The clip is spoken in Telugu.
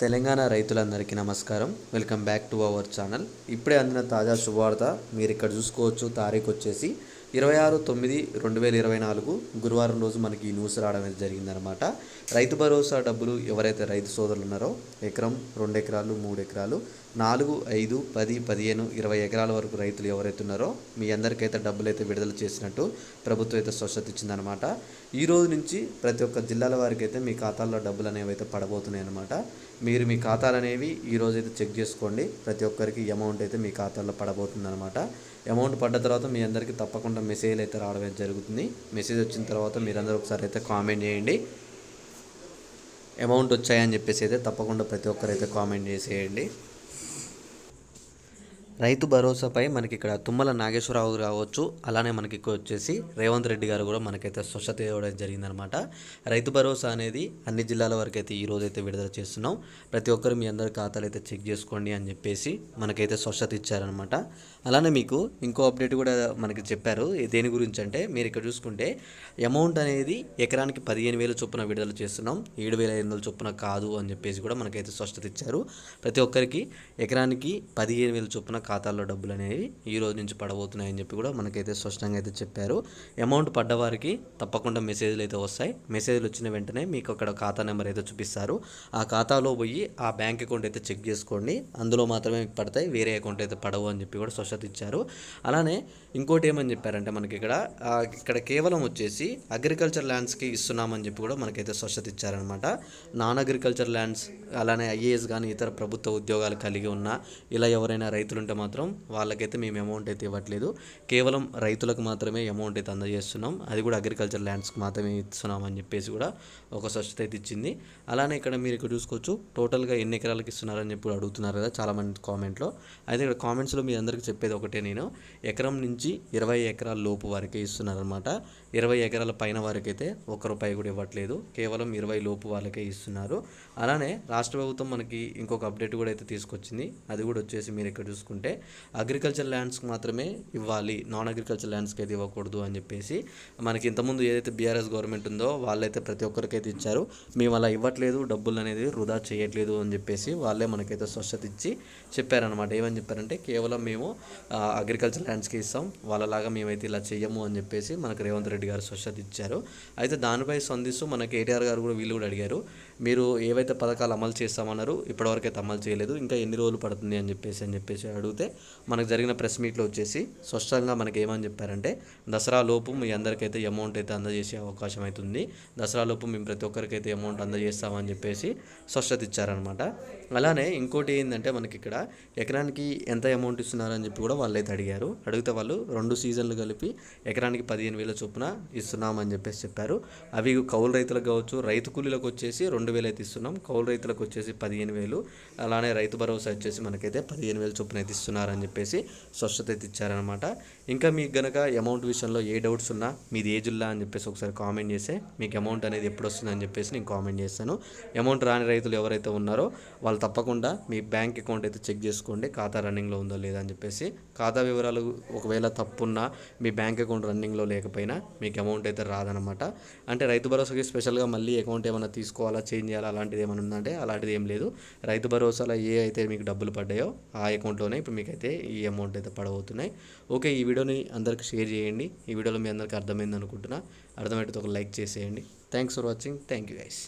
తెలంగాణ రైతులందరికీ నమస్కారం. Welcome back to our channel. ఇప్పుడే అందిన తాజా శుభవార్త మీరు ఇక్కడ చూసుకోవచ్చు. తారీఖు వచ్చేసి ఇరవై ఆరు తొమ్మిది రెండు వేల ఇరవై నాలుగు గురువారం రోజు మనకి ఈ న్యూస్ రావడం అనేది జరిగిందనమాట రైతు భరోసా డబ్బులు ఎవరైతే రైతు సోదరులు ఉన్నారో ఎకరం రెండు ఎకరాలు మూడు ఎకరాలు నాలుగు ఐదు పది పదిహేను ఇరవై ఎకరాల వరకు రైతులు ఎవరైతే ఉన్నారో మీ అందరికైతే డబ్బులు అయితే విడుదల చేసినట్టు ప్రభుత్వం అయితే స్వచ్ఛత ఇచ్చిందనమాట ఈ రోజు నుంచి ప్రతి ఒక్క జిల్లాల వారికి అయితే మీ ఖాతాల్లో డబ్బులు అనేవి అయితే పడబోతున్నాయి అనమాట మీరు మీ ఖాతాలు అనేవి ఈ రోజు అయితే చెక్ చేసుకోండి. ప్రతి ఒక్కరికి అమౌంట్ అయితే మీ ఖాతాల్లో పడబోతుంది అనమాట అమౌంట్ పడ్డ తర్వాత మీ అందరికీ తప్పకుండా మెసేజ్ అయితే రావడం జరుగుతుంది. మెసేజ్ వచ్చిన తర్వాత మీరందరూ ఒకసారి అయితే కామెంట్ చేయండి. అమౌంట్ వచ్చాయని చెప్పేసి అయితే తప్పకుండా ప్రతి ఒక్కరైతే కామెంట్ చేసేయండి. రైతు భరోసాపై మనకి ఇక్కడ తుమ్మల నాగేశ్వరరావు కావచ్చు అలానే మనకి ఇక్కడ వచ్చేసి రేవంత్ రెడ్డి గారు కూడా మనకైతే స్వచ్ఛత ఇవ్వడం జరిగిందనమాట. రైతు భరోసా అనేది అన్ని జిల్లాల వరకు అయితే ఈ రోజు అయితే విడుదల చేస్తున్నాం. ప్రతి ఒక్కరు మీ అందరి ఖాతాలు అయితే చెక్ చేసుకోండి అని చెప్పేసి మనకైతే స్వచ్ఛత ఇచ్చారనమాట. అలానే మీకు ఇంకో అప్డేట్ కూడా మనకి చెప్పారు. దేని గురించి అంటే మీరు ఇక్కడ చూసుకుంటే అమౌంట్ అనేది ఎకరానికి పదిహేను వేలు చొప్పున విడుదల చేస్తున్నాం. ఏడు వేల ఐదు వందల చొప్పున కాదు అని చెప్పేసి కూడా మనకైతే స్పష్టత ఇచ్చారు. ప్రతి ఒక్కరికి ఎకరానికి పదిహేను వేలు చొప్పున ఖాతాల్లో డబ్బులు అనేవి ఈ రోజు నుంచి పడబోతున్నాయని చెప్పి కూడా మనకైతే స్పష్టంగా అయితే చెప్పారు. అమౌంట్ పడ్డవారికి తప్పకుండా మెసేజ్లు అయితే వస్తాయి. మెసేజ్లు వచ్చిన వెంటనే మీకు అక్కడ ఖాతా నెంబర్ అయితే చూపిస్తారు. ఆ ఖాతాలో పోయి ఆ బ్యాంక్ అకౌంట్ అయితే చెక్ చేసుకోండి. అందులో మాత్రమే మీకు పడతాయి. వేరే అకౌంట్ అయితే పడవు అని చెప్పి కూడా స్పష్టత ఇచ్చారు. అలానే ఇంకోటి ఏమని చెప్పారంటే మనకి ఇక్కడ ఇక్కడ కేవలం వచ్చేసి అగ్రికల్చర్ ల్యాండ్స్కి ఇస్తున్నామని చెప్పి కూడా మనకైతే స్పష్టత ఇచ్చారనమాట నాన్ అగ్రికల్చర్ ల్యాండ్స్ అలానే ఐఏఎస్ కానీ ఇతర ప్రభుత్వ ఉద్యోగాలు కలిగి ఉన్న ఇలా ఎవరైనా రైతులు ఉంటే మాత్రం వాళ్ళకైతే మేము అమౌంట్ అయితే ఇవ్వట్లేదు. కేవలం రైతులకు మాత్రమే అమౌంట్ అయితే అందజేస్తున్నాం. అది కూడా అగ్రికల్చర్ ల్యాండ్స్కి మాత్రమే ఇస్తున్నాం అని చెప్పేసి కూడా ఒక స్వచ్ఛత అయితే ఇచ్చింది. అలానే ఇక్కడ మీరు ఇక్కడ చూసుకోవచ్చు టోటల్గా ఎన్ని ఎకరాలకు ఇస్తున్నారని చెప్పి అడుగుతున్నారు కదా చాలామంది కామెంట్లో అయితే ఇక్కడ కామెంట్స్లో మీ అందరికీ చెప్పేది ఒకటే నేను. ఎకరం నుంచి ఇరవై ఎకరాల లోపు వరకే ఇస్తున్నారనమాట ఇరవై ఎకరాల పైన వరకైతే ఒక్క రూపాయి కూడా ఇవ్వట్లేదు. కేవలం ఇరవై లోపు వాళ్ళకే ఇస్తున్నారు. అలానే రాష్ట్ర ప్రభుత్వం మనకి ఇంకొక అప్డేట్ కూడా అయితే తీసుకొచ్చింది. అది కూడా వచ్చేసి మీరు ఇక్కడ చూసుకుంటే అగ్రికల్చర్ ల్యాండ్స్కి మాత్రమే ఇవ్వాలి. నాన్ అగ్రికల్చర్ ల్యాండ్స్కి అయితే ఇవ్వకూడదు అని చెప్పేసి మనకి ఇంతకుముందు ఏదైతే బీఆర్ఎస్ గవర్నమెంట్ ఉందో వాళ్ళైతే ప్రతి ఒక్కరికైతే ఇచ్చారు. మేము అలా ఇవ్వట్లేదు డబ్బులు అనేది వృధా చేయట్లేదు అని చెప్పేసి వాళ్ళే మనకైతే స్వచ్ఛత ఇచ్చి చెప్పారనమాట ఏమని చెప్పారంటే కేవలం మేము అగ్రికల్చర్ ల్యాండ్స్కి ఇస్తాం. వాళ్ళలాగా మేమైతే ఇలా చెయ్యము అని చెప్పేసి మనకు రేవంత్ రెడ్డి గారు స్వచ్ఛత ఇచ్చారు. అయితే దానిపై స్పందిస్తూ మన కేటీఆర్ గారు కూడా వీళ్ళు కూడా అడిగారు. మీరు ఏవైతే పథకాలు అమలు చేస్తామన్నారు ఇప్పటివరకు అయితే అమలు చేయలేదు ఇంకా ఎన్ని రోజులు పడుతుంది అని చెప్పేసి అని చెప్పేసి అడిగితే మనకు జరిగిన ప్రెస్ మీట్లో వచ్చేసి స్పష్టంగా మనకి ఏమని చెప్పారంటే దసరా లోపు మీ అందరికైతే అమౌంట్ అయితే అందజేసే అవకాశం అవుతుంది. దసరా లోపు మేము ప్రతి ఒక్కరికైతే అమౌంట్ అందజేస్తామని చెప్పేసి స్పష్టత ఇచ్చారనమాట. అలానే ఇంకోటి ఏంటంటే మనకి ఇక్కడ ఎకరానికి ఎంత అమౌంట్ ఇస్తున్నారని చెప్పి కూడా వాళ్ళు అయితే అడిగారు. అడిగితే వాళ్ళు రెండు సీజన్లు కలిపి ఎకరానికి పదిహేను వేల చొప్పున ఇస్తున్నామని చెప్పేసి చెప్పారు. అవి కౌలు రైతులకు కావచ్చు రైతు కూలీలకు వచ్చేసి రెండు వేలు అయితే ఇస్తున్నాం. కౌలు రైతులకు వచ్చేసి పదిహేను వేలు. అలానే రైతు భరోసా వచ్చేసి మనకైతే పదిహేను వేలు చొప్పున అయితే ఇస్తున్నారని చెప్పేసి స్పష్టత అయితే ఇచ్చారనమాట ఇంకా మీకు గనక అమౌంట్ విషయంలో ఏ డౌట్స్ ఉన్నా మీది ఏ జిల్లా అని చెప్పేసి ఒకసారి కామెంట్ చేస్తే మీకు అమౌంట్ అనేది ఎప్పుడు వస్తుందని చెప్పేసి నేను కామెంట్ చేస్తాను. అమౌంట్ రాని రైతులు ఎవరైతే ఉన్నారో వాళ్ళు తప్పకుండా మీ బ్యాంక్ అకౌంట్ అయితే చెక్ చేసుకోండి ఖాతా రన్నింగ్లో ఉందో లేదా అని చెప్పేసి. ఖాతా వివరాలు ఒకవేళ తప్పున్నా మీ బ్యాంక్ అకౌంట్ రన్నింగ్లో లేకపోయినా మీకు అమౌంట్ అయితే రాదనమాట అంటే రైతు భరోసాకి స్పెషల్గా మళ్ళీ అకౌంట్ ఏమైనా తీసుకోవాలా చేంజ్ చేయాలా అలాంటిది ఏమైనా ఉందంటే అలాంటిది ఏం లేదు. రైతు భరోసాలో ఏ అయితే మీకు డబ్బులు పడ్డాయో ఆ అకౌంట్లోనే ఇప్పుడు మీకైతే ఈ అమౌంట్ అయితే పడబోతున్నాయి. ఓకే ఈ వీడియోని అందరికి షేర్ చేయండి. ఈ వీడియోలో మీ అందరికీ అర్థమైంది అనుకుంటున్నా. అర్థమైతే ఒక లైక్ చేసేయండి. Thanks for watching thank you guys